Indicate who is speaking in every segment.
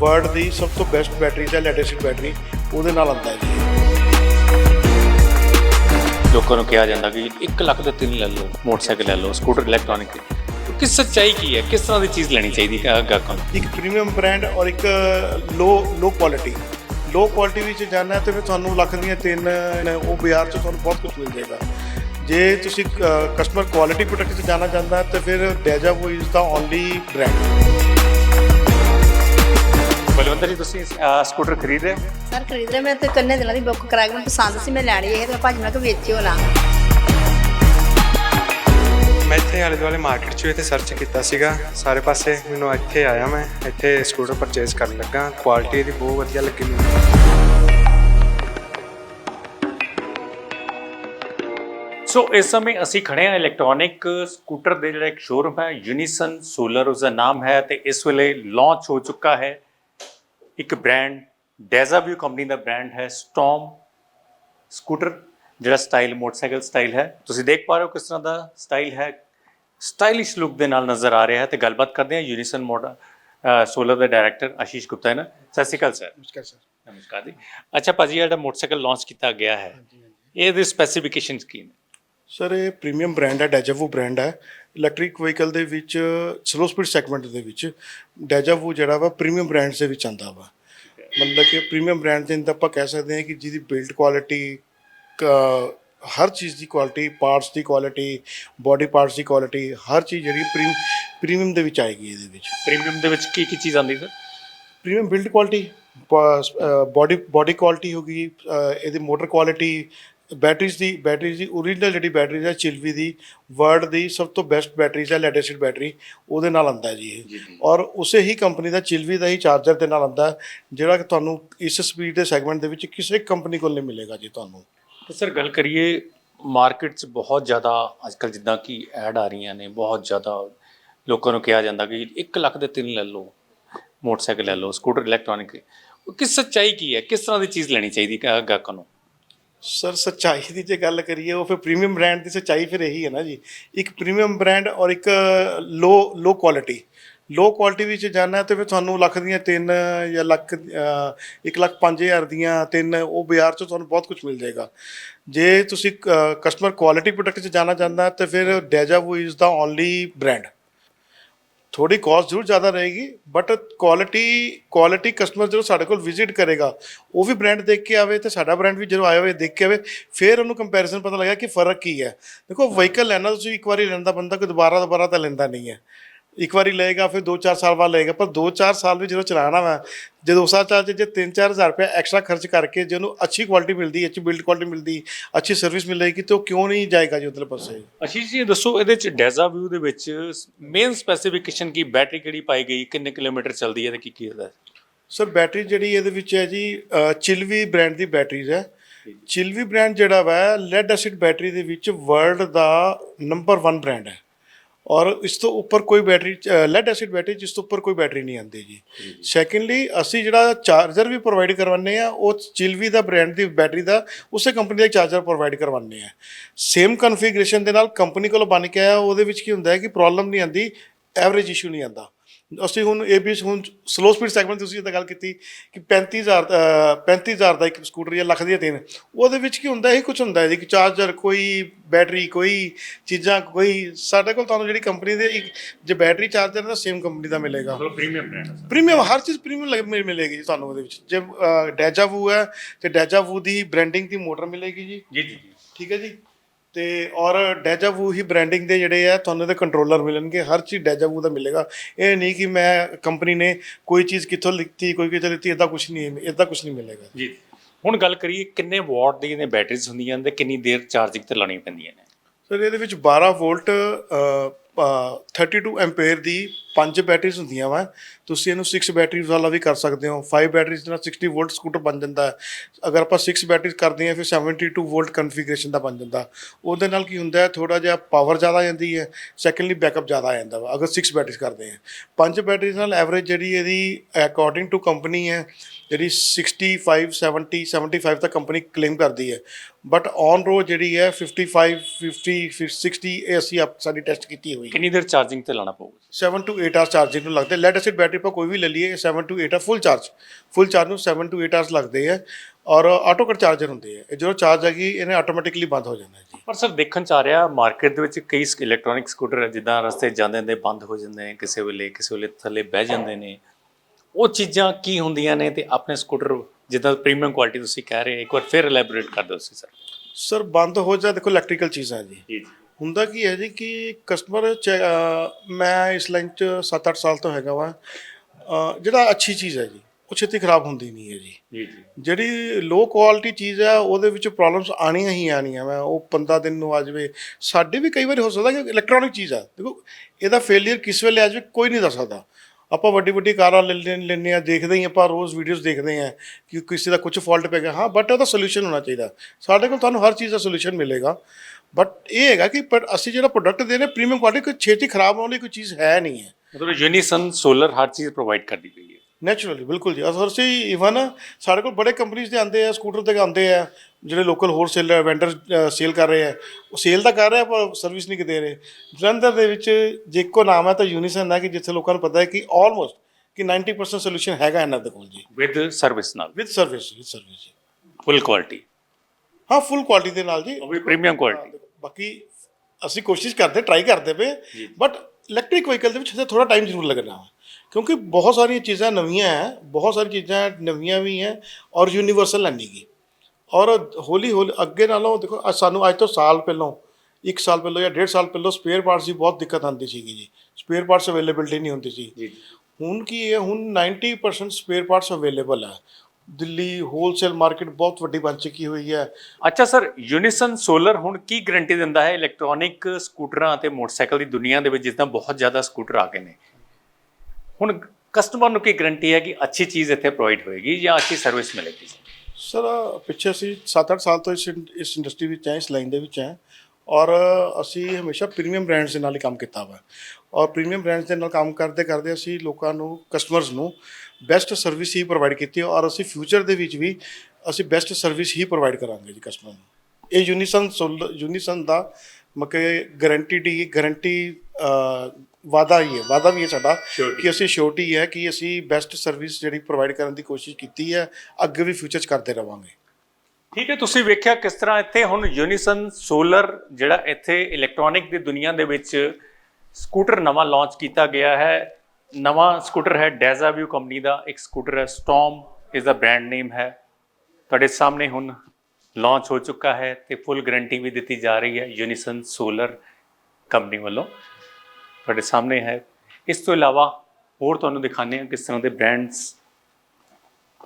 Speaker 1: World ਦੀ ਸਭ ਤੋਂ ਬੈਸਟ ਬੈਟਰੀ ਹੈ ਲੈਡ ਐਸਿਡ ਬੈਟਰੀ ਉਹਦੇ ਨਾਲ ਆਉਂਦਾ ਹੈ ਜੀ।
Speaker 2: ਲੋਕਾਂ ਨੂੰ ਕਿਹਾ ਜਾਂਦਾ ਕਿ 1 ਲੱਖ ਦੇ ਤਿੰਨ ਲੈ ਲਓ ਮੋਟਰਸਾਈਕਲ ਲੈ ਲਓ ਸਕੂਟਰ ਇਲੈਕਟ੍ਰੋਨਿਕ ਕਿਸ ਸੱਚਾਈ ਕੀ ਹੈ? ਕਿਸ ਤਰ੍ਹਾਂ ਦੀ ਚੀਜ਼ ਲੈਣੀ ਚਾਹੀਦੀ ਹੈ ਗਾਹਕਾਂ ਨੂੰ?
Speaker 1: ਇੱਕ ਪ੍ਰੀਮੀਅਮ ਬ੍ਰਾਂਡ ਔਰ ਇੱਕ ਲੋ ਲੋ ਕੁਆਲਿਟੀ ਲੋ ਕੁਆਲਿਟੀ ਵਿੱਚ ਜਾਣਾ ਹੈ ਤੇ ਫਿਰ ਤੁਹਾਨੂੰ ਲੱਖ ਦੀਆਂ ਤਿੰਨ ਉਹ ਬਾਜ਼ਾਰ 'ਚ ਤੁਹਾਨੂੰ ਬਹੁਤ ਕੁਝ ਮਿਲ ਜਾਏਗਾ। ਜੇ ਤੁਸੀਂ ਕਸਟਮਰ ਕੁਆਲਿਟੀ ਪ੍ਰੋਡਕਟ 'ਚ ਜਾਣਾ ਚਾਹੁੰਦਾ ਹੈ ਤੇ ਫਿਰ Dejavu is the only brand
Speaker 2: Balwinder ji ਤੁਸੀਂ ਅਹ, ਸਕੂਟਰ ਖਰੀਦ? ਰਹੇ ਹੋ
Speaker 3: ਸਰ ਖਰੀਦ ਰਿਹਾ ਮੈਂ ਤੇ ਕੰਨੇ ਦਿਨਾਂ ਦੀ ਬੁੱਕ ਕਰਾ ਕੇ ਮੈਨੂੰ ਪਸੰਦ ਸੀ ਮੈਂ ਲੈਣੀ ਇਹ ਤੇ ਭਾਜੀ ਮੈਂ ਕਿ ਵੇਚਿਓ ਨਾ।
Speaker 4: ਮੈਂ ਇੱਥੇ ਆਲੇ ਦੁਆਲੇ ਮਾਰਕੀਟ 'ਚ ਤੇ ਸਰਚ ਕੀਤਾ ਸੀਗਾ ਸਾਰੇ ਪਾਸੇ ਮੈਨੂੰ ਇੱਥੇ ਆਇਆ ਮੈਂ ਇੱਥੇ ਸਕੂਟਰ ਪਰਚੇਸ ਕਰਨ ਲੱਗਾ ਕੁਆਲਿਟੀ ਇਹਦੀ ਬਹੁਤ ਵਧੀਆ ਲੱਗੀ ਮੈਨੂੰ।
Speaker 2: ਸੋ ਇਸ ਸਮੇਂ ਅਸੀਂ ਖੜੇ ਹਾਂ ਇਲੈਕਟ੍ਰੋਨਿਕ ਸਕੂਟਰ ਦੇ ਜਿਹੜਾ ਇੱਕ ਸ਼ੋਰੂਮ ਹੈ ਯੂਨੀਸਨ ਸੋਲਰ ਉਸ ਦਾ ਨਾਮ ਹੈ ਤੇ ਇਸ ਵੇਲੇ ਲਾਂਚ ਹੋ ਚੁੱਕਾ ਹੈ। ਇੱਕ ਬ੍ਰਾਂਡ ਡੈਜ਼ਾਵਿਊ ਕੰਪਨੀ ਦਾ ਬ੍ਰਾਂਡ ਹੈ ਸਟਾਰਮ ਸਕੂਟਰ ਜਿਹੜਾ ਸਟਾਈਲ ਮੋਟਰਸਾਈਕਲ ਸਟਾਈਲ ਹੈ। ਤੁਸੀਂ ਦੇਖ ਪਾ ਰਹੇ ਹੋ ਕਿਸ ਤਰ੍ਹਾਂ ਦਾ ਸਟਾਈਲ ਹੈ। ਸਟਾਈਲਿਸ਼ ਲੁੱਕ ਦੇ ਨਾਲ ਨਜ਼ਰ ਆ ਰਿਹਾ ਹੈ ਤੇ ਗੱਲਬਾਤ ਕਰਦੇ ਹਾਂ ਯੂਨੀਸਨ ਮੋਟਰ ਸੋਲਰ ਦੇ ਡਾਇਰੈਕਟਰ ਆਸ਼ੀਸ਼ ਗੁਪਤਾ ਹੈ ਨਾ। ਸਤਿ ਸ਼੍ਰੀ ਅਕਾਲ ਸਰ
Speaker 1: ਨਮਸਕਾਰ ਸਰ
Speaker 2: ਨਮਸਕਾਰ ਜੀ। ਅੱਛਾ ਭਾਜੀ ਇਹ ਜਿਹੜਾ ਮੋਟਰਸਾਈਕਲ ਲਾਂਚ ਕੀਤਾ ਗਿਆ ਹੈ ਇਹਦੇ ਸਪੈਸੀਫਿਕੇਸ਼ਨਸ ਕੀ ਨੇ?
Speaker 1: ਸਰ ਇਹ ਪ੍ਰੀਮੀਅਮ ਬ੍ਰਾਂਡ ਹੈ ਡੈਜਾਵੂ ਬ੍ਰਾਂਡ ਹੈ। ਇਲੈਕਟ੍ਰਿਕ ਵਹੀਕਲ ਦੇ ਵਿੱਚ ਸਲੋ ਸਪੀਡ ਸੈਗਮੈਂਟ ਦੇ ਵਿੱਚ ਡੈਜਾਵੂ ਜਿਹੜਾ ਵਾ ਪ੍ਰੀਮੀਅਮ ਬ੍ਰਾਂਡ ਦੇ ਵਿੱਚ ਆਂਦਾ ਵਾ। ਮਤਲਬ ਕਿ ਪ੍ਰੀਮੀਅਮ ਬ੍ਰਾਂਡ ਦੇ ਅੰਦਰ ਆਪਾਂ ਕਹਿ ਸਕਦੇ ਹਾਂ ਕਿ ਜਿਹਦੀ ਬਿਲਡ ਕੁਆਲਿਟੀ ਹਰ ਚੀਜ਼ ਦੀ ਕੁਆਲਿਟੀ ਪਾਰਟਸ ਦੀ ਕੁਆਲਿਟੀ ਬਾਡੀ ਪਾਰਟਸ ਦੀ ਕੁਆਲਿਟੀ ਹਰ ਚੀਜ਼ ਜਿਹੜੀ ਪ੍ਰੀਮ ਪ੍ਰੀਮੀਅਮ ਦੇ ਵਿੱਚ ਆਏਗੀ ਇਹਦੇ ਵਿੱਚ।
Speaker 2: ਪ੍ਰੀਮੀਅਮ ਦੇ ਵਿੱਚ ਕੀ ਕੀ ਚੀਜ਼ ਆਉਂਦੀ sir
Speaker 1: premium build quality body body quality ਹੋ ਗਈ ਇਹਦੀ ਮੋਟਰ ਕੁਆਲਿਟੀ ਬੈਟਰੀਜ਼ ਦੀ ਬੈਟਰੀਜ਼ ਦੀ ਓਰੀਜਨਲ ਜਿਹੜੀ ਬੈਟਰੀ ਹੈ ਚਿਲਵੀ ਦੀ ਵਰਲਡ ਦੀ ਸਭ ਤੋਂ ਬੈਸਟ ਬੈਟਰੀਜ਼ ਹੈ ਲੈਡ ਐਸਿਡ ਬੈਟਰੀ ਉਹਦੇ ਨਾਲ ਆਉਂਦਾ ਜੀ ਇਹ। ਔਰ ਉਸੇ ਹੀ ਕੰਪਨੀ ਦਾ ਚਿਲਵੀ ਦਾ ਹੀ ਚਾਰਜਰ ਦੇ ਨਾਲ ਆਉਂਦਾ ਜਿਹੜਾ ਕਿ ਤੁਹਾਨੂੰ ਇਸ ਸਪੀਡ ਦੇ ਸੈਗਮੈਂਟ ਦੇ ਵਿੱਚ ਕਿਸੇ ਕੰਪਨੀ ਕੋਲ ਨਹੀਂ ਮਿਲੇਗਾ ਜੀ ਤੁਹਾਨੂੰ।
Speaker 2: ਤਾਂ ਸਰ ਗੱਲ ਕਰੀਏ ਮਾਰਕੀਟ 'ਚ ਬਹੁਤ ਜ਼ਿਆਦਾ ਅੱਜਕੱਲ ਜਿੱਦਾਂ ਕਿ ਐਡ ਆ ਰਹੀਆਂ ਨੇ ਬਹੁਤ ਜ਼ਿਆਦਾ ਲੋਕਾਂ ਨੂੰ ਕਿਹਾ ਜਾਂਦਾ ਕਿ 1 ਲੱਖ ਦੇ ਤਿੰਨ ਲੈ ਲਓ ਮੋਟਰਸਾਈਕਲ ਲੈ ਲਓ ਸਕੂਟਰ ਇਲੈਕਟ੍ਰੋਨਿਕ ਕਿਸ ਸੱਚਾਈ ਕੀ ਹੈ? ਕਿਸ ਤਰ੍ਹਾਂ ਦੀ ਚੀਜ਼ ਲੈਣੀ ਚਾਹੀਦੀ ਹੈ ਗਾਹਕਾਂ ਨੂੰ?
Speaker 1: ਸਰ ਸੱਚਾਈ ਦੀ ਜੇ ਗੱਲ ਕਰੀਏ ਉਹ ਫਿਰ ਪ੍ਰੀਮੀਅਮ ਬ੍ਰਾਂਡ ਦੀ ਸੱਚਾਈ ਫਿਰ ਇਹੀ ਹੈ ਨਾ ਜੀ। ਇੱਕ ਪ੍ਰੀਮੀਅਮ ਬ੍ਰਾਂਡ ਔਰ ਇੱਕ ਲੋ ਲੋ ਕੁਆਲਿਟੀ ਲੋ ਕੁਆਲਿਟੀ ਵਿੱਚ ਜਾਣਾ ਹੈ ਤੇ ਫਿਰ ਤੁਹਾਨੂੰ ਲੱਖ ਦੀਆਂ ਤਿੰਨ ਜਾਂ ਲੱਖ ਅਹ, ਇੱਕ ਲੱਖ ਪੰਜ ਹਜ਼ਾਰ ਦੀਆਂ ਤਿੰਨ ਉਹ ਬਾਜ਼ਾਰ 'ਚ ਤੁਹਾਨੂੰ ਬਹੁਤ ਕੁਝ ਮਿਲ ਜਾਏਗਾ। ਜੇ ਤੁਸੀਂ ਕਸਟਮਰ ਕੁਆਲਿਟੀ ਪ੍ਰੋਡਕਟ 'ਚ ਜਾਣਾ ਚਾਹੁੰਦਾ ਹੈ ਤੇ ਫਿਰ Dejavu is the only brand ਥੋੜੀ ਕਾਸਟ ਜ਼ਰੂਰ ਜ਼ਿਆਦਾ ਰਹੇਗੀ ਬਟ ਕੁਆਲਿਟੀ ਕੁਆਲਿਟੀ ਕਸਟਮਰ ਜਦੋਂ ਸਾਡੇ ਕੋਲ ਵਿਜ਼ਿਟ ਕਰੇਗਾ, ਉਹ ਵੀ ਬ੍ਰਾਂਡ ਦੇਖ ਕੇ ਆਵੇ ਤੇ ਸਾਡਾ ਬ੍ਰਾਂਡ ਵੀ ਜਦੋਂ ਆਇਆ ਹੋਵੇ, ਦੇਖ ਕੇ ਆਵੇ, ਫਿਰ ਉਹਨੂੰ ਕੰਪੈਰੀਜ਼ਨ ਪਤਾ ਲੱਗਾ ਕਿ ਫ਼ਰਕ ਕੀ ਹੈ। ਦੇਖੋ ਵਹੀਕਲ ਲੈਣਾ ਤੁਸੀਂ ਇੱਕ ਵਾਰੀ ਲੈਂਦਾ ਬੰਦਾ, ਕੋਈ ਦੁਬਾਰਾ ਦੁਬਾਰਾ ਤਾਂ ਲੈਂਦਾ ਨਹੀਂ ਹੈ। ਇੱਕ ਵਾਰੀ ਲਏਗਾ ਫਿਰ 2-4 ਸਾਲ ਬਾਅਦ ਲਏਗਾ ਪਰ 2-4 ਸਾਲ ਵੀ ਜਦੋਂ ਚਲਾਣਾ ਵਾ ਜੇ ਦੋ ਸਾਲ ਚੱਲ ਜੇ ਜੇ 3-4 ਹਜ਼ਾਰ ਰੁਪਏ ਐਕਸਟਰਾ ਖਰਚ ਕਰਕੇ ਜੇ ਉਹਨੂੰ ਅੱਛੀ ਕੁਆਲਿਟੀ ਮਿਲਦੀ ਅੱਛੀ ਬਿਲਡ ਕੁਆਲਿਟੀ ਮਿਲਦੀ ਅੱਛੀ ਸਰਵਿਸ ਮਿਲੇਗੀ ਤੇ ਉਹ ਕਿਉਂ ਨਹੀਂ ਜਾਏਗਾ ਜੀ ਉਧਰ ਪਾਸੇ?
Speaker 2: ਅਸ਼ੀਸ਼ ਜੀ ਦੱਸੋ ਇਹਦੇ 'ਚ ਡੈਜ਼ਾ ਵਿਊ ਦੇ ਵਿੱਚ ਮੇਨ ਸਪੈਸੀਫਿਕੇਸ਼ਨ ਕੀ ਬੈਟਰੀ ਕਿਹੜੀ ਪਾਈ ਗਈ ਕਿੰਨੇ ਕਿਲੋਮੀਟਰ ਚੱਲਦੀ ਹੈ ਤੇ ਕੀ ਕੀ ਇਹਦਾ?
Speaker 1: ਸਰ ਬੈਟਰੀ ਜਿਹੜੀ ਇਹਦੇ ਵਿੱਚ ਹੈ ਜੀ ਚਿਲਵੀ ਬ੍ਰਾਂਡ ਦੀ ਬੈਟਰੀਜ਼ ਹੈ। ਚਿਲਵੀ ਬ੍ਰਾਂਡ ਜਿਹੜਾ ਵਾ ਲੈਡ ਐਸਿਡ ਬੈਟਰੀ ਦੇ ਵਿੱਚ ਵਰਲਡ ਦਾ ਨੰਬਰ 1 ਬ੍ਰਾਂਡ ਹੈ। ਔਰ ਇਸ ਤੋਂ ਉੱਪਰ ਕੋਈ ਬੈਟਰੀ ਲੈਡ ਐਸਿਡ ਬੈਟਰੀ ਜਿਸ ਤੋਂ ਉੱਪਰ ਕੋਈ ਬੈਟਰੀ ਨਹੀਂ ਆਉਂਦੀ ਜੀ। ਸੈਕੰਡਲੀ ਅਸੀਂ ਜਿਹੜਾ ਚਾਰਜਰ ਵੀ ਪ੍ਰੋਵਾਈਡ ਕਰਵਾਉਂਦੇ ਆ ਉਹ ਚਿਲਵੀ ਦਾ ਬ੍ਰਾਂਡ ਦੀ ਬੈਟਰੀ ਦਾ ਉਸੇ ਕੰਪਨੀ ਦਾ ਚਾਰਜਰ ਪ੍ਰੋਵਾਈਡ ਕਰਵਾਉਂਦੇ ਆ ਸੇਮ ਕਨਫੀਗਰੇਸ਼ਨ ਦੇ ਨਾਲ ਕੰਪਨੀ ਕੋਲੋਂ ਬਣ ਕੇ ਆਇਆ ਉਹਦੇ ਵਿੱਚ ਕੀ ਹੁੰਦਾ ਹੈ ਕਿ ਪ੍ਰੋਬਲਮ ਨਹੀਂ ਆਉਂਦੀ ਐਵਰੇਜ ਇਸ਼ੂ ਨਹੀਂ ਆਉਂਦਾ। ਅਸੀਂ ਹੁਣ ਏਬੀਐਸ ਹੁਣ ਸਲੋ ਸਪੀਡ ਸੈਗਮੈਂਟ ਤੁਸੀਂ ਜਿੱਦਾਂ ਗੱਲ ਕੀਤੀ ਕਿ 35000 ਅਹ 35000 ਦਾ ਇੱਕ ਸਕੂਟਰ ਜਾਂ ਲੱਖ ਦੀਆਂ ਤਿੰਨ ਉਹਦੇ ਵਿੱਚ ਕੀ ਹੁੰਦਾ ਇਹ ਕੁਝ ਹੁੰਦਾ ਹੈ ਜੀ ਕਿ ਚਾਰਜਰ ਕੋਈ ਬੈਟਰੀ ਕੋਈ ਚੀਜ਼ਾਂ ਕੋਈ ਸਾਡੇ ਕੋਲ ਤੁਹਾਨੂੰ ਜਿਹੜੀ ਕੰਪਨੀ ਦੇ ਇੱਕ ਜੇ ਬੈਟਰੀ ਚਾਰਜਰ ਦਾ ਸੇਮ ਕੰਪਨੀ ਦਾ ਮਿਲੇਗਾ।
Speaker 2: ਮਤਲਬ ਪ੍ਰੀਮੀਅਮ ਬ੍ਰਾਂਡ
Speaker 1: ਪ੍ਰੀਮੀਅਮ ਹਰ ਚੀਜ਼ ਪ੍ਰੀਮੀਅਮ ਮਿਲੇਗੀ ਜੀ ਤੁਹਾਨੂੰ ਉਹਦੇ ਵਿੱਚ। ਜੇ ਡੈਜਾਵੂ ਹੈ ਤੇ ਡੈਜਾਵੂ ਦੀ ਬ੍ਰਾਂਡਿੰਗ ਦੀ ਮੋਟਰ ਮਿਲੇਗੀ ਜੀ
Speaker 2: ਜੀ ਜੀ।
Speaker 1: ਠੀਕ ਹੈ ਜੀ? ਤੇ ਔਰ ਡੈਜਾਵੂ ਹੀ ਬ੍ਰਾਂਡਿੰਗ ਦੇ ਜਿਹੜੇ ਆ ਤੁਹਾਨੂੰ ਇਹਦੇ ਕੰਟਰੋਲਰ ਮਿਲਣਗੇ ਹਰ ਚੀਜ਼ ਡੈਜਾਵੂ ਦਾ ਮਿਲੇਗਾ। ਇਹ ਨਹੀਂ ਕਿ ਮੈਂ ਕੰਪਨੀ ਨੇ ਕੋਈ ਚੀਜ਼ ਕਿੱਥੋਂ ਲਿੱਤੀ ਕੋਈ ਕਿੱਥੋਂ ਲਿੱਤੀ ਇਦਾਂ ਕੁਝ ਨਹੀਂ ਇਦਾਂ ਕੁਝ ਨਹੀਂ ਮਿਲੇਗਾ।
Speaker 2: ਜੀ। ਹੁਣ ਗੱਲ ਕਰੀਏ ਕਿੰਨੇ ਵਾਟ ਦੀ ਨੇ ਬੈਟਰੀਜ਼ ਹੁੰਦੀਆਂ ਨੇ ਤੇ ਕਿੰਨੀ ਦੇਰ ਚਾਰਜਿੰਗ ਤੇ ਲਾਉਣੀ ਪੈਂਦੀਆਂ ਨੇ?
Speaker 1: ਸਰ ਇਹਦੇ ਵਿੱਚ 12 ਵੋਲਟ 32 ਐਂਪੀਅਰ ਦੀ ਪੰਜ ਬੈਟਰੀਜ਼ ਹੁੰਦੀਆਂ ਵਾ। ਤੁਸੀਂ ਇਹਨੂੰ 6 ਬੈਟਰੀਜ਼ ਵਾਲਾ ਵੀ ਕਰ ਸਕਦੇ ਹੋ। 5 ਬੈਟਰੀਜ਼ ਨਾਲ 60 ਵੋਲਟ ਸਕੂਟਰ ਬਣ ਜਾਂਦਾ। ਹੈ ਅਗਰ ਆਪਾਂ 6 ਬੈਟਰੀਜ਼ ਕਰਦੇ ਹਾਂ, ਫਿਰ 72 ਵੋਲਟ ਕਨਫੀਗਰੇਸ਼ਨ ਦਾ ਬਣ ਜਾਂਦਾ। ਉਹਦੇ ਨਾਲ ਕੀ ਹੁੰਦਾ ਹੈ ਥੋੜਾ ਜਿਹਾ ਪਾਵਰ ਜ਼ਿਆਦਾ ਆ ਜਾਂਦੀ ਹੈ। ਸੈਕੰਡਲੀ ਬੈਕਅਪ ਜ਼ਿਆਦਾ ਆ ਜਾਂਦਾ ਵਾ, ਅਗਰ 6 ਬੈਟਰੀਜ਼ ਕਰਦੇ ਹਾਂ। ਪੰਜ ਬੈਟਰੀਜ਼ ਨਾਲ ਐਵਰੇਜ ਜਿਹੜੀ ਇਹਦੀ ਅਕੋਰਡਿੰਗ ਟੂ ਕੰਪਨੀ ਹੈ, ਜਿਹੜੀ 65 70 75 ਤੱਕ ਕੰਪਨੀ ਕਲੇਮ ਕਰਦੀ ਹੈ। ਬਟ ਔਨ ਰੋਡ ਜਿਹੜੀ ਹੈ 55 50 60 ਇਹ ਅਸੀਂ ਆਪ ਸਾਡੀ ਟੈਸਟ ਕੀਤੀ ਹੋਈ। ਹੈ
Speaker 2: ਕਿੰਨੀ ਦੇਰ ਚਾਰਜਿੰਗ ਤੇ ਲਾਉਣਾ ਪਊਗਾ?
Speaker 1: 7 ਟੂ 8 ਆਵਰ ਚਾਰਜਿੰਗ ਨੂੰ ਲੱਗਦੇ। ਲੈਡ ਐਸਿਡ ਬੈਟਰੀ ਆਪਾਂ ਕੋਈ ਵੀ ਲੈ ਲਈਏ 7 ਟੂ 8 ਆ ਫੁੱਲ ਚਾਰਜ ਫੁੱਲ ਚਾਰਜ ਨੂੰ 7 ਟੂ 8 ਆਵਰਸ ਲੱਗਦੇ ਆ ਔਰ ਆਟੋ ਕੱਟ ਚਾਰਜਰ ਹੁੰਦੇ ਆ। ਜਦੋਂ ਚਾਰਜ ਆ ਗਈ ਇਹਨੇ ਆਟੋਮੈਟਿਕਲੀ ਬੰਦ ਹੋ ਹੈ ਜੀ।
Speaker 2: ਪਰ ਸਰ ਦੇਖਣ ਚ ਆ ਰਿਹਾ ਮਾਰਕੀਟ ਦੇ ਵਿੱਚ ਕਈ ਇਲੈਕਟ੍ਰੋਨਿਕ ਸਕੂਟਰ ਜਿੱਦਾਂ ਰਸਤੇ ਜਾਂਦੇ ਨੇ ਬੰਦ ਹੋ ਜਾਂਦੇ ਨੇ ਕਿਸੇ ਵੇਲੇ ਕਿਸੇ ਵੇਲੇ ਥੱਲੇ ਬਹਿ ਜਾਂਦੇ ਨੇ। ਉਹ ਚੀਜ਼ਾਂ ਕੀ ਹੁੰਦੀਆਂ ਨੇ ਤੇ ਆਪਣੇ ਸਕੂਟਰ ਜਿੱਦਾਂ ਪ੍ਰੀਮੀਅਮ ਕੁਆਲਿਟੀ ਤੁਸੀਂ ਕਹਿ ਰਹੇ ਇੱਕ ਵਾਰ ਫਿਰ ਐਲੈਬੋਰੇਟ ਕਰ ਦਿਓ ਤੁਸੀਂ ਸਰ
Speaker 1: ਸਰ ਬੰਦ ਹੋ ਜਾ ਦੇਖੋ ਇਲੈਕਟ੍ਰੀਕਲ ਚੀਜ਼ਾਂ ਜੀ
Speaker 2: ਜੀ।
Speaker 1: ਹੁੰਦਾ ਕੀ ਹੈ ਜੀ ਕਿ ਕਸਟਮਰ ਮੈਂ ਇਸ ਲਾਈਨ 'ਚ 7-8 ਸਾਲ ਤੋਂ ਹੈਗਾ ਵਾ। ਜਿਹੜਾ ਅੱਛੀ ਚੀਜ਼ ਹੈ ਜੀ ਉਹ ਛੇਤੀ ਖਰਾਬ ਹੁੰਦੀ ਨਹੀਂ ਹੈ ਜੀ।
Speaker 2: ਜੀ ਜੀ।
Speaker 1: ਜਿਹੜੀ ਲੋ ਕੁਆਲਿਟੀ ਚੀਜ਼ ਹੈ ਉਹਦੇ ਵਿੱਚ ਪ੍ਰੋਬਲਮਸ ਆਣੀਆਂ ਹੀ ਆਣੀਆਂ ਮੈਂ ਉਹ 15 ਦਿਨ ਨੂੰ ਆ ਜਾਵੇ। ਸਾਡੇ ਵੀ ਕਈ ਵਾਰੀ ਹੋ ਸਕਦਾ ਕਿ ਇਲੈਕਟ੍ਰੋਨਿਕ ਚੀਜ਼ ਆ। ਦੇਖੋ ਇਹਦਾ ਫੇਲਿਅਰ ਕਿਸ ਵੇਲੇ ਆ ਜਾਵੇ ਕੋਈ ਨਹੀਂ ਦੱਸ ਸਕਦਾ। ਆਪਾਂ ਵੱਡੀ ਵੱਡੀ ਕਾਰਾਂ ਲੈ ਲੈਂ- ਲੈਂਦੇ ਆ ਦੇਖਦੇ ਹੀ ਆਪਾਂ ਰੋਜ਼ ਵੀਡੀਓਜ਼ ਦੇਖਦੇ ਆ ਕਿ ਕਿਸੇ ਦਾ ਕੁਝ ਫਾਲਟ ਪੈ ਗਿਆ। ਹਾਂ ਬਟ ਉਹਦਾ ਸੋਲੂਸ਼ਨ ਹੋਣਾ ਚਾਹੀਦਾ। ਸਾਡੇ ਕੋਲ ਤੁਹਾਨੂੰ ਹਰ ਚੀਜ਼ ਦਾ ਸੋਲੂਸ਼ਨ ਮਿਲੇਗਾ। ਬਟ ਇਹ ਹੈਗਾ ਕਿ ਪਰ ਅਸੀਂ ਜਿਹੜਾ ਪ੍ਰੋਡਕਟ ਦੇ ਰਹੇ ਪ੍ਰੀਮੀਅਮ ਕੁਆਲਿਟੀ ਕੋਈ ਛੇਤੀ ਖਰਾਬ ਹੋਣ ਵਾਲੀ ਕੋਈ ਚੀਜ਼ ਹੈ ਨਹੀਂ ਹੈ।
Speaker 2: ਮਤਲਬ ਯੂਨੀਸਨ ਸੋਲਰ ਹਰ ਚੀਜ਼ ਪ੍ਰੋਵਾਈਡ ਕਰਦੀ ਪਈ ਹੈ।
Speaker 1: ਨੈਚੁਰਲੀ ਬਿਲਕੁਲ ਜੀ। ਅਸਰ ਸੀ ਇਵਨ ਸਾਡੇ ਕੋਲ ਬੜੇ ਕੰਪਨੀਆਂ ਦੇ ਆਉਂਦੇ ਆ ਸਕੂਟਰ ਤੇ ਆਉਂਦੇ ਆ ਜਿਹੜੇ ਲੋਕਲ ਹੋਲਸੇਲਰ ਵੈਂਡਰ ਸੇਲ ਕਰ ਰਹੇ ਆ। ਉਹ ਸੇਲ ਤਾਂ ਕਰ ਰਹੇ ਆ ਪਰ ਸਰਵਿਸ ਨਹੀਂ ਦੇ ਰਹੇ। ਜਲੰਧਰ ਦੇ ਵਿੱਚ ਜੇ ਇੱਕੋ ਨਾਮ ਹੈ ਤਾਂ ਯੂਨੀਸਨ ਹੈ ਕਿ ਜਿੱਥੇ ਲੋਕਾਂ ਨੂੰ ਪਤਾ ਹੈ ਕਿ ਆਲਮੋਸਟ ਕਿ 90% ਸੋਲੂਸ਼ਨ ਹੈਗਾ ਇਹਨਾਂ ਦੇ ਕੋਲ ਜੀ।
Speaker 2: ਵਿਦ ਸਰਵਿਸ ਨਾਲ।
Speaker 1: With service with service
Speaker 2: full quality
Speaker 1: ਹਾਂ ਫੁੱਲ ਕੁਆਲਿਟੀ ਦੇ ਨਾਲ ਜੀ।
Speaker 2: ਪ੍ਰੀਮੀਅਮ ਕੁਆਲਿਟੀ
Speaker 1: ਬਾਕੀ ਅਸੀਂ ਕੋਸ਼ਿਸ਼ ਕਰਦੇ ਟਰਾਈ ਕਰਦੇ ਪਏ। ਬਟ ਇਲੈਕਟ੍ਰਿਕ ਵਹੀਕਲ ਦੇ ਵਿੱਚ ਹਜੇ ਥੋੜਾ ਟਾਈਮ ਜ਼ਰੂਰ ਲੱਗਣਾ ਹੈ। ਕਿਉਂਕਿ ਬਹੁਤ ਸਾਰੀਆਂ ਚੀਜ਼ਾਂ ਨਵੀਆਂ ਹੈ ਬਹੁਤ ਸਾਰੀ ਚੀਜ਼ਾਂ ਨਵੀਆਂ ਵੀ ਹੈ ਔਰ ਯੂਨੀਵਰਸਲ ਹੈ ਨੀਗੀ ਔਰ ਹੌਲੀ ਹੌਲੀ ਅੱਗੇ ਨਾਲੋਂ ਦੇਖੋ ਸਾਨੂੰ ਅੱਜ ਤੋਂ ਸਾਲ ਪਹਿਲਾਂ ਇੱਕ ਸਾਲ ਪਹਿਲਾਂ ਜਾਂ ਡੇਢ ਸਾਲ ਪਹਿਲਾਂ ਸਪੇਅਰ ਪਾਰਟਸ ਦੀ ਬਹੁਤ ਦਿੱਕਤ ਆਉਂਦੀ ਸੀਗੀ ਜੀ। ਸਪੇਅਰ ਪਾਰਟਸ ਅਵੇਲੇਬਿਲਟੀ ਨਹੀਂ ਹੁੰਦੀ ਸੀ।
Speaker 2: ਜੀ।
Speaker 1: ਹੁਣ ਕੀ ਹੈ ਹੁਣ 90% ਸਪੇਅਰ ਪਾਰਟਸ ਅਵੇਲੇਬਲ ਹੈ। ਦਿੱਲੀ ਹੋਲਸੇਲ ਮਾਰਕੀਟ ਬਹੁਤ ਵੱਡੀ ਬਣ ਚੁੱਕੀ ਹੋਈ ਹੈ।
Speaker 2: ਅੱਛਾ ਸਰ ਯੂਨੀਸਨ ਸੋਲਰ ਹੁਣ ਕੀ ਗਾਰੰਟੀ ਦਿੰਦਾ ਹੈ ਇਲੈਕਟ੍ਰੋਨਿਕ ਸਕੂਟਰਾਂ ਅਤੇ ਮੋਟਰਸਾਈਕਲ ਦੀ ਦੁਨੀਆ ਦੇ ਵਿੱਚ ਜਿੱਦਾਂ ਬਹੁਤ ਜ਼ਿਆਦਾ ਸਕੂਟਰ ਆ ਗਏ ਨੇ? ਹੁਣ ਕਸਟਮਰ ਨੂੰ ਕੀ ਗਾਰੰਟੀ ਹੈ ਕਿ ਅੱਛੀ ਚੀਜ਼ ਇੱਥੇ ਪ੍ਰੋਵਾਈਡ ਹੋਏਗੀ ਜਾਂ ਅੱਛੀ ਸਰਵਿਸ ਮਿਲੇਗੀ?
Speaker 1: ਸਰ ਪਿੱਛੇ ਅਸੀਂ 7-8 ਸਾਲ ਤੋਂ ਇਸ ਇੰਡਸਟਰੀ ਵਿੱਚ ਹੈ ਇਸ ਲਾਈਨ ਦੇ ਵਿੱਚ ਹੈ। ਔਰ ਅਸੀਂ ਹਮੇਸ਼ਾ ਪ੍ਰੀਮੀਅਮ ਬ੍ਰਾਂਡਸ ਦੇ ਨਾਲ ਹੀ ਕੰਮ ਕੀਤਾ ਵਾ। ਔਰ ਪ੍ਰੀਮੀਅਮ ਬ੍ਰਾਂਡਸ ਦੇ ਨਾਲ ਕੰਮ ਕਰਦੇ ਕਰਦੇ ਅਸੀਂ ਲੋਕਾਂ ਨੂੰ ਕਸਟਮਰਸ ਨੂੰ ਬੈਸਟ ਸਰਵਿਸ ਹੀ ਪ੍ਰੋਵਾਈਡ ਕੀਤੀ ਔਰ ਅਸੀਂ ਫਿਊਚਰ ਦੇ ਵਿੱਚ ਵੀ ਅਸੀਂ ਬੈਸਟ ਸਰਵਿਸ ਹੀ ਪ੍ਰੋਵਾਈਡ ਕਰਾਂਗੇ ਜੀ ਕਸਟਮਰ ਨੂੰ। ਇਹ ਯੂਨੀਸਨ ਯੂਨੀਸਨ ਦਾ ਮਕੇ ਗਾਰੰਟੀ ਦੀ ਗਾਰੰਟੀ ਵਾਦਾ ਹੀ ਹੈ। ਵਾਦਾ ਵੀ ਹੈ ਸਾਡਾ. ਕਿ ਅਸੀਂ ਸ਼ੋਰਟੀ ਹੈ ਕਿ ਅਸੀਂ ਬੈਸਟ ਸਰਵਿਸ ਜਿਹੜੀ ਪ੍ਰੋਵਾਈਡ ਕਰਨ ਦੀ ਕੋਸ਼ਿਸ਼ ਕੀਤੀ ਹੈ ਅੱਗੇ ਵੀ ਫਿਊਚਰ 'ਚ ਕਰਦੇ ਰਵਾਂਗੇ।
Speaker 2: ਠੀਕ ਹੈ, ਤੁਸੀਂ ਵੇਖਿਆ ਕਿਸ ਤਰ੍ਹਾਂ ਇੱਥੇ ਹੁਣ ਯੂਨੀਸਨ ਸੋਲਰ ਜਿਹੜਾ ਇੱਥੇ ਇਲੈਕਟ੍ਰੋਨਿਕ ਦੀ ਦੁਨੀਆ ਦੇ ਵਿੱਚ ਸਕੂਟਰ ਨਵਾਂ ਲਾਂਚ ਕੀਤਾ ਗਿਆ ਹੈ। ਨਵਾਂ ਸਕੂਟਰ ਹੈ ਡੈਜ਼ਾਵਿਊ ਕੰਪਨੀ ਦਾ, ਇੱਕ ਸਕੂਟਰ ਹੈ ਸਟਾਰਮ ਇਸ ਦਾ ਬ੍ਰਾਂਡ ਨੇਮ ਹੈ। ਤੁਹਾਡੇ ਸਾਹਮਣੇ ਹੁਣ ਲਾਂਚ ਹੋ ਚੁੱਕਾ ਹੈ ਤੇ ਫੁੱਲ ਗਾਰੰਟੀ ਵੀ ਦਿੱਤੀ ਜਾ ਰਹੀ ਹੈ ਯੂਨੀਸਨ ਸੋਲਰ ਕੰਪਨੀ ਵੱਲੋਂ। ਤੁਹਾਡੇ ਸਾਹਮਣੇ ਹੈ। ਇਸ ਤੋਂ ਇਲਾਵਾ ਹੋਰ ਤੁਹਾਨੂੰ ਦਿਖਾਉਂਦੇ ਹਾਂ ਕਿਸ ਤਰ੍ਹਾਂ ਦੇ ਬ੍ਰਾਂਡਸ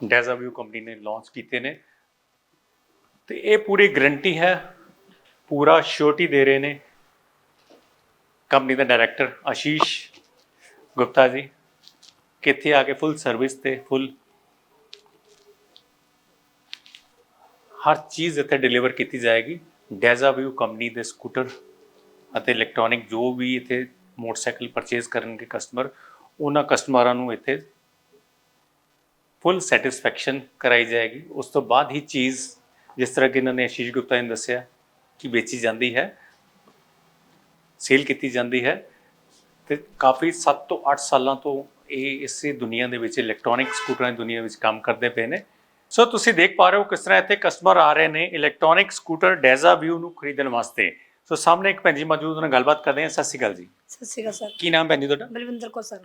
Speaker 2: ਡੈਜ਼ਾਵਿਊ ਕੰਪਨੀ ਨੇ ਲਾਂਚ ਕੀਤੇ ਨੇ। ਤੇ ਇਹ ਪੂਰੀ ਗਰੰਟੀ ਹੈ, ਪੂਰਾ ਸ਼ੋਰਟੀ ਦੇ ਰਹੇ ਨੇ ਕੰਪਨੀ ਦਾ ਡਾਇਰੈਕਟਰ ਆਸ਼ੀਸ਼ ਗੁਪਤਾ ਜੀ ਕਿੱਥੇ ਆ ਕੇ ਫੁੱਲ ਸਰਵਿਸ ਤੇ ਫੁੱਲ ਹਰ ਚੀਜ਼ ਇੱਥੇ ਡਿਲੀਵਰ ਕੀਤੀ ਜਾਏਗੀ। ਡੈਜ਼ਾਵਿਊ ਕੰਪਨੀ ਦੇ ਸਕੂਟਰ ਅਤੇ ਇਲੈਕਟ੍ਰੋਨਿਕ ਜੋ ਵੀ ਇੱਥੇ ਮੋਟਰਸਾਈਕਲ ਪਰਚੇਸ ਕਰਨਗੇ ਕਸਟਮਰ ਉਹਨਾਂ ਕਸਟਮਰਾਂ ਨੂੰ ਇੱਥੇ ਫੁੱਲ ਸੈਟੀਸਫੈਕਸ਼ਨ ਕਰਾਈ ਜਾਏਗੀ। ਉਸ ਤੋਂ ਬਾਅਦ ਹੀ ਚੀਜ਼ ਜਿਸ ਤਰ੍ਹਾਂ ਕਿ ਇਹਨਾਂ ਨੇ ਆਸ਼ੀਸ਼ ਗੁਪਤਾ ਨੇ ਦੱਸਿਆ ਕਿ ਵੇਚੀ ਜਾਂਦੀ ਹੈ ਸੇਲ ਕੀਤੀ ਜਾਂਦੀ ਹੈ ਤੇ ਕਾਫੀ 7 ਤੋਂ 8 ਸਾਲਾਂ ਤੋਂ ਇਹ ਇਸੇ ਦੁਨੀਆ ਦੇ ਵਿੱਚ ਇਲੈਕਟ੍ਰੋਨਿਕ ਸਕੂਟਰਾਂ ਦੀ ਦੁਨੀਆ ਵਿੱਚ ਕੰਮ ਕਰਦੇ ਪਏ ਨੇ। ਸੋ ਤੁਸੀਂ ਦੇਖ ਪਾ ਰਹੇ ਹੋ ਕਿਸ ਤਰ੍ਹਾਂ ਇੱਥੇ ਕਸਟਮਰ ਆ ਰਹੇ ਨੇ ਇਲੈਕਟ੍ਰੋਨਿਕ ਸਕੂਟਰ ਡੈਜ਼ਾ ਵਿਊ ਨੂੰ ਖਰੀਦਣ ਵਾਸਤੇ। ਸੋ ਸਾਹਮਣੇ ਇੱਕ ਭੈਣ ਜੀ ਮੌਜੂਦ ਨੇ ਗੱਲਬਾਤ ਕਰਦੇ ਹਾਂ। ਸਤਿ ਸ਼੍ਰੀ ਅਕਾਲ ਜੀ।
Speaker 3: ਸਤਿ ਸ਼੍ਰੀ ਅਕਾਲ ਸਰ।
Speaker 2: ਕੀ ਨਾਮ ਭੈਣ ਜੀ ਤੁਹਾਡਾ?
Speaker 3: ਬਲਵਿੰਦਰ ਕੌਰ ਸਰ।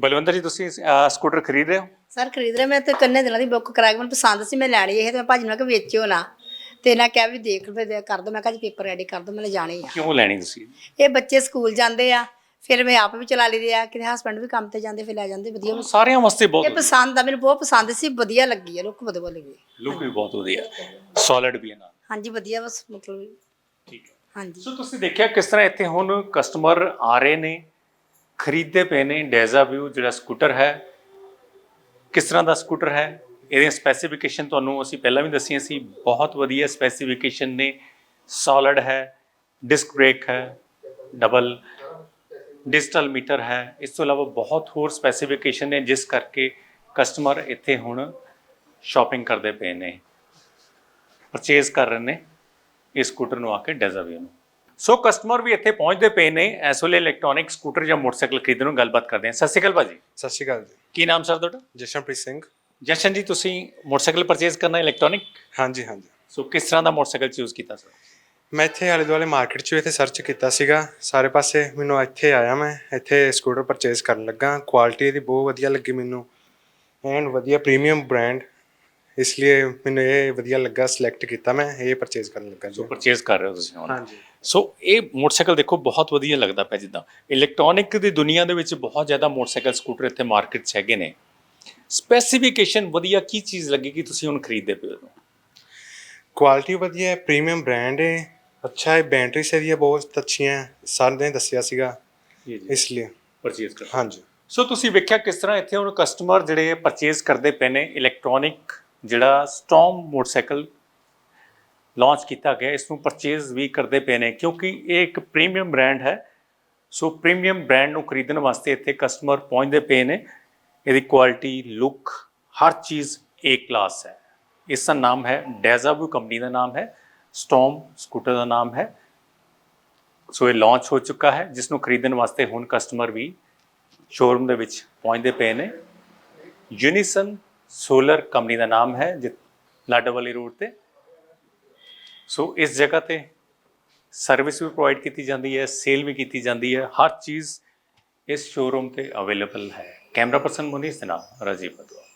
Speaker 2: ਬਲਵੰਦਰ ਜੀ ਤੁਸੀਂ ਸਕੂਟਰ ਖਰੀਦ ਰਹੇ ਹੋ?
Speaker 3: ਸਰ ਖਰੀਦ ਰਿਹਾ ਮੈਂ ਤੇ ਕੰਨੇ ਦਿਨਾਂ ਦੀ ਬੁੱਕ ਕਰਾ ਕੇ ਮੈਨੂੰ ਪਸੰਦ ਸੀ ਮੈਂ ਲੈਣੀ ਇਹ ਤੇ ਮੈਂ ਭਾਜੀ ਨੂੰ ਕਿਹਾ ਵੇਚਿਓ ਨਾ। ਤੇ ਇਹਨਾਂ ਕਿਹਾ ਵੀ ਦੇਖ ਫਿਰ ਦੇ- ਕਰ ਦੋ ਮੈਂ ਕਿਹਾ ਜੀ ਪੇਪਰ ਰੈਡੀ ਕਰ ਦੋ ਮੈਂ ਜਾਣੇ ਆ।
Speaker 2: ਕਿਉਂ ਲੈਣੀ ਤੁਸੀਂ?
Speaker 3: ਇਹ ਬੱਚੇ ਸਕੂਲ ਜਾਂਦੇ ਆ ਫਿਰ ਮੈਂ ਆਪ ਵੀ ਚਲਾ ਲਈਦੇ ਆ ਕਿਤੇ ਹਸਬੰਡ ਵੀ ਕੰਮ ਤੇ ਜਾਂਦੇ ਫਿਰ ਲੈ ਜਾਂਦੇ ਵਧੀਆ।
Speaker 2: ਸਾਰਿਆਂ ਵਾਸਤੇ
Speaker 3: ਇਹ
Speaker 2: ਬਹੁਤ
Speaker 3: ਪਸੰਦ ਆ ਮੈਨੂੰ ਬਹੁਤ ਪਸੰਦ ਸੀ ਵਧੀਆ ਲੱਗੀ ਆ ਲੁੱਕ ਵਧੀਆ ਲੱਗੀ।
Speaker 2: ਲੁੱਕ ਵੀ ਬਹੁਤ ਵਧੀਆ ਸੋਲਿਡ ਵੀ ਹੈ ਨਾਲ।
Speaker 3: ਹਾਂਜੀ ਵਧੀਆ ਬਸ ਮਤਲਬ
Speaker 2: ਠੀਕ ਹੈ।
Speaker 3: ਹਾਂਜੀ।
Speaker 2: ਸੋ ਤੁਸੀਂ ਦੇਖਿਆ ਕਿਸ ਤਰ੍ਹਾਂ ਇੱਥੇ ਹੁਣ ਕਸਟਮਰ ਆ ਰਹੇ ਨੇ ਖਰੀਦਦੇ ਪਏ ਨੇ ਡੈਜ਼ਾ ਵਿਊ ਜਿਹੜਾ ਸਕੂਟਰ ਹੈ ਕਿਸ ਤਰ੍ਹਾਂ ਦਾ ਸਕੂਟਰ ਹੈ, ਇਹਦੀਆਂ ਸਪੈਸੀਫਿਕੇਸ਼ਨ ਤੁਹਾਨੂੰ ਅਸੀਂ ਪਹਿਲਾਂ ਵੀ ਦੱਸੀਆਂ ਸੀ, ਬਹੁਤ ਵਧੀਆ ਸਪੈਸੀਫਿਕੇਸ਼ਨ ਨੇ ਸੋਲਿਡ ਹੈ ਡਿਸਕ ਬ੍ਰੇਕ ਹੈ ਡਬਲ ਡਿਜੀਟਲ ਮੀਟਰ ਹੈ, ਇਸ ਤੋਂ ਇਲਾਵਾ ਬਹੁਤ ਹੋਰ ਸਪੈਸੀਫਿਕੇਸ਼ਨ ਨੇ, ਜਿਸ ਕਰਕੇ ਕਸਟਮਰ ਇੱਥੇ ਹੁਣ ਸ਼ਾਪਿੰਗ ਕਰਦੇ ਪਏ ਨੇ ਪਰਚੇਜ਼ ਕਰ ਰਹੇ ਨੇ, ਇਸ ਸਕੂਟਰ ਨੂੰ ਆ ਕੇ ਡੈਜ਼ਾਵੀਓ ਨੂੰ। ਸੋ ਕਸਟਮਰ ਵੀ ਇੱਥੇ ਪਹੁੰਚਦੇ ਪਏ ਨੇ ਇਸ ਵੇਲੇ ਇਲੈਕਟ੍ਰੋਨਿਕ ਸਕੂਟਰ ਜਾਂ ਮੋਟਰਸਾਈਕਲ ਖਰੀਦਣ ਨੂੰ ਗੱਲਬਾਤ ਕਰਦੇ ਹਾਂ। ਸਤਿ ਸ਼੍ਰੀ ਅਕਾਲ ਭਾਜੀ।
Speaker 4: ਸਤਿ ਸ਼੍ਰੀ ਅਕਾਲ ਜੀ।
Speaker 2: ਕੀ ਨਾਮ ਸਰ ਤੁਹਾਡਾ?
Speaker 4: ਜਸ਼ਨਪ੍ਰੀਤ ਸਿੰਘ।
Speaker 2: ਜਸ਼ਨ ਜੀ ਤੁਸੀਂ ਮੋਟਰਸਾਈਕਲ ਪਰਚੇਜ਼ ਕਰਨਾ ਇਲੈਕਟ੍ਰੋਨਿਕ
Speaker 4: ਹਾਂਜੀ ਹਾਂਜੀ।
Speaker 2: ਸੋ ਕਿਸ ਤਰ੍ਹਾਂ ਦਾ ਮੋਟਰਸਾਈਕਲ ਚੂਜ਼ ਕੀਤਾ ਸਰ
Speaker 4: ਮੈਂ ਇੱਥੇ ਆਲੇ ਦੁਆਲੇ ਮਾਰਕੀਟ 'ਚ ਇੱਥੇ ਸਰਚ ਕੀਤਾ ਸੀਗਾ। ਸਾਰੇ ਪਾਸੇ ਮੈਨੂੰ ਇੱਥੇ ਆਇਆ ਮੈਂ। ਇੱਥੇ ਸਕੂਟਰ ਪਰਚੇਸ ਕਰਨ ਲੱਗਾ। ਕੁਆਲਿਟੀ ਇਹਦੀ ਬਹੁਤ ਵਧੀਆ ਲੱਗੀ ਮੈਨੂੰ। ਐਂਡ ਵਧੀਆ ਪ੍ਰੀਮੀਅਮ ਬ੍ਰਾਂਡ ਇਸ ਲਈ ਮੈਨੂੰ ਇਹ ਵਧੀਆ ਲੱਗਾ ਸਿਲੈਕਟ ਕੀਤਾ ਮੈਂ। ਇਹ ਪਰਚੇਸ ਕਰਨ ਲੱਗਾ
Speaker 2: ਸੋ
Speaker 4: ਜੀ
Speaker 2: ਪਰਚੇਜ਼ ਕਰ ਰਹੇ ਹੋ ਤੁਸੀਂ ਹੁਣ।
Speaker 4: ਹਾਂਜੀ।
Speaker 2: ਸੋ ਇਹ ਮੋਟਰਸਾਈਕਲ ਦੇਖੋ ਬਹੁਤ ਵਧੀਆ ਲੱਗਦਾ ਪਿਆ ਜਿੱਦਾਂ। ਇਲੈਕਟ੍ਰੋਨਿਕ ਦੀ ਦੁਨੀਆ ਦੇ ਵਿੱਚ ਬਹੁਤ ਜ਼ਿਆਦਾ ਮੋਟਰਸਾਈਕਲ ਸਕੂਟਰ ਇੱਥੇ ਮਾਰਕੀਟ 'ਚ ਹੈਗੇ ਨੇ। ਸਪੈਸੀਫਿਕੇਸ਼ਨ ਵਧੀਆ ਕੀ ਚੀਜ਼ ਲੱਗੀ ਕਿ ਤੁਸੀਂ ਹੁਣ ਖਰੀਦਦੇ ਪਏ ਹੋ?
Speaker 4: ਕੁਆਲਿਟੀ ਵਧੀਆ ਹੈ ਪ੍ਰੀਮੀਅਮ ਬ੍ਰਾਂਡ ਹੈ। ਅੱਛਾ ਹੈ ਬੈਟਰੀ ਸੇਰੀਆ ਬਹੁਤ ਅੱਛੀਆਂ ਹੈ। ਸਰ ਨੇ ਦੱਸਿਆ ਸੀਗਾ।
Speaker 2: ਜੀ
Speaker 4: ਇਸ ਲਈ।
Speaker 2: ਪਰਚੇਜ਼ ਕਰ।
Speaker 4: ਹਾਂਜੀ।
Speaker 2: ਸੋ ਤੁਸੀਂ ਵੇਖਿਆ ਕਿਸ ਤਰ੍ਹਾਂ ਇੱਥੇ ਹੁਣ ਕਸਟਮਰ ਜਿਹੜੇ ਪਰਚੇਜ਼ ਕਰਦੇ ਪਏ ਨੇ ਇਲੈਕਟ੍ਰੋਨਿਕ ਜਿਹੜਾ ਸਟਾਰਮ ਮੋਟਰਸਾਈਕਲ ਲਾਂਚ ਕੀਤਾ ਗਿਆ, ਇਸ ਨੂੰ ਪਰਚੇਜ਼ ਵੀ ਕਰਦੇ ਪਏ ਨੇ, ਕਿਉਂਕਿ ਇਹ ਇੱਕ ਪ੍ਰੀਮੀਅਮ ਬ੍ਰਾਂਡ ਹੈ। ਸੋ ਪ੍ਰੀਮੀਅਮ ਬ੍ਰਾਂਡ ਨੂੰ ਖਰੀਦਣ ਵਾਸਤੇ ਇੱਥੇ ਕਸਟਮਰ ਪਹੁੰਚਦੇ ਪਏ ਨੇ। ਇਹਦੀ ਕੁਆਲਿਟੀ ਲੁੱਕ ਹਰ ਚੀਜ਼ ਏ ਕਲਾਸ ਹੈ। ਇਸ ਦਾ ਨਾਮ ਹੈ ਡੈਜ਼ਾਵੂ ਕੰਪਨੀ ਦਾ ਨਾਮ ਹੈ। ਸਟਾਰਮ ਸਕੂਟਰ ਦਾ ਨਾਮ ਹੈ। ਸੋ ਇਹ ਲਾਂਚ ਹੋ ਚੁੱਕਾ ਹੈ, ਜਿਸ ਨੂੰ ਖਰੀਦਣ ਵਾਸਤੇ ਹੁਣ ਕਸਟਮਰ ਵੀ ਸ਼ੋਰੂਮ ਦੇ ਵਿੱਚ ਪਹੁੰਚਦੇ ਪਏ ਨੇ। ਯੂਨੀਸਨ ਸੋਲਰ ਕੰਪਨੀ ਦਾ ਨਾਮ ਹੈ, ਜਿ ਵਾਲੀ ਰੋਡ ਤੇ। ਸੋ ਇਸ ਜਗ੍ਹਾ ਤੇ ਸਰਵਿਸ ਵੀ ਪ੍ਰੋਵਾਈਡ ਕੀਤੀ ਜਾਂਦੀ ਹੈ ਸੇਲ ਵੀ ਕੀਤੀ ਜਾਂਦੀ ਹੈ। ਹਰ ਚੀਜ਼ ਇਸ ਸ਼ੋਰੂਮ ਤੇ ਅਵੇਲੇਬਲ ਹੈ। ਕੈਮਰਾ ਪਰਸਨ ਮੁਨੀਸ ਦੇ ਨਾਲ ਰਾਜੀਵ ਬਦਵਾ